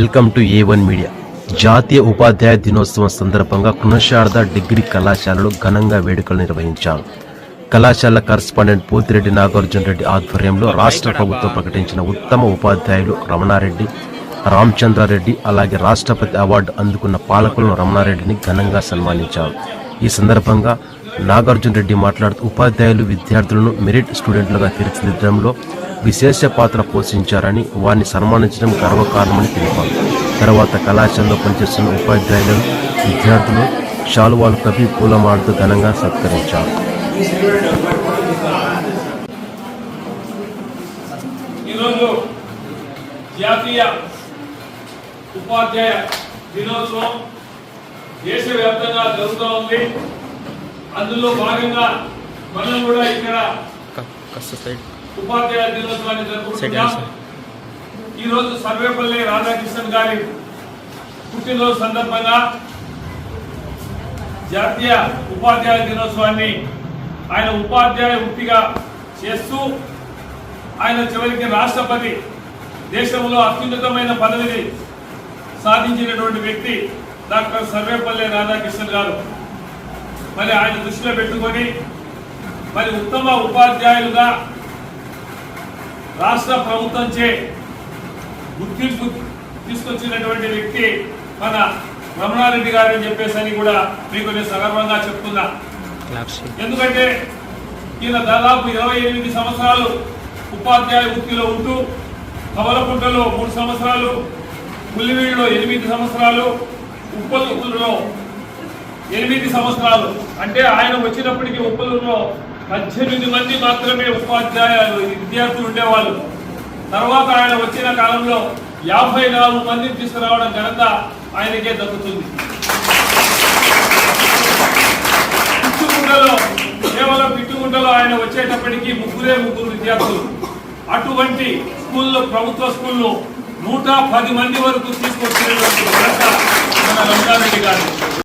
Welcome to A one media. జాతీయ ఉపాధ్యాయ దినోత్సవం సందర్భంగా కృణశారద డిగ్రీ కళాశాలలో ఘనంగా వేడుకలు నిర్వహించారు. కళాశాల కరస్పాండెంట్ పోతిరెడ్డి నాగార్జున రెడ్డి ఆధ్వర్యంలో రాష్ట్ర ప్రభుత్వం ప్రకటించిన ఉత్తమ ఉపాధ్యాయులు రమణారెడ్డి రామచంద్రారెడ్డి అలాగే రాష్ట్రపతి అవార్డు అందుకున్న పాలకులను రమణారెడ్డిని ఘనంగా సన్మానించారు. ఈ సందర్భంగా నాగార్జున రెడ్డి మాట్లాడుతూ ఉపాధ్యాయులు విద్యార్థులను మెరిట్ స్టూడెంట్లుగా తీర్చిదిద్దడంలో విశేష పాత్ర పోషించారని వారిని సన్మానించడం గర్వకారణమని తెలిపారు. తర్వాత కళాశాలలో పనిచేస్తున్న ఉపాధ్యాయులను విద్యార్థులు శాలువాలు కవి పూలమాడుతూ ఘనంగా సత్కరించారు. ఈరోజు జాతీయ ఉపాధ్యాయ దినోత్సవం దేశవ్యాప్తంగా జరుగుతూ ఉంది అందులో భాగంగా మనం కూడా ఇక్కడ ఉపాధ్యాయ దినోత్సవాన్ని జరుపుకుంటున్నాం. ఈరోజు సర్వేపల్లి రాధాకృష్ణన్ గారి పుట్టినరోజు సందర్భంగా జాతీయ ఉపాధ్యాయ దినోత్సవాన్ని ఆయన ఉపాధ్యాయ వృత్తిగా చేస్తూ ఆయన చివరికి రాష్ట్రపతి దేశంలో అత్యున్నతమైన పదవిని సాధించినటువంటి వ్యక్తి డాక్టర్ సర్వేపల్లి రాధాకృష్ణన్ గారు. మరి ఆయన దృష్టిలో పెట్టుకొని మరి ఉత్తమ ఉపాధ్యాయులుగా రాష్ట్ర ప్రభుత్వంచే గుర్తింపు తీసుకొచ్చినటువంటి వ్యక్తి మన రమణారెడ్డి గారు అని చెప్పేసి అని కూడా మీకు నేను సగర్వంగా చెప్తున్నా. ఎందుకంటే ఈయన దాదాపు ఇరవై ఎనిమిది సంవత్సరాలు ఉపాధ్యాయ వృత్తిలో ఉంటూ కవలకుంటలో మూడు సంవత్సరాలు పుల్లివీడులో ఎనిమిది సంవత్సరాలు ఉప్పలూరులో ఎనిమిది సంవత్సరాలు. అంటే ఆయన వచ్చినప్పటికీ ఉప్పలూరులో పద్దెనిమిది మంది మాత్రమే ఉపాధ్యాయులు విద్యార్థులు ఉండేవాళ్ళు. తర్వాత ఆయన వచ్చిన కాలంలో యాభై నాలుగు మందిని తీసుకురావడం ఘనత ఆయనకే దక్కుతుంది పిట్టుగుంటలో కేవలం పిట్టుగుంటలో ఆయన వచ్చేటప్పటికి ముగ్గురే ముగ్గురు విద్యార్థులు. అటువంటి స్కూల్లో ప్రభుత్వ స్కూల్లో నూట పది మంది వరకు తీసుకొచ్చినటువంటి ఘనత మన రంగారెడ్డి గారు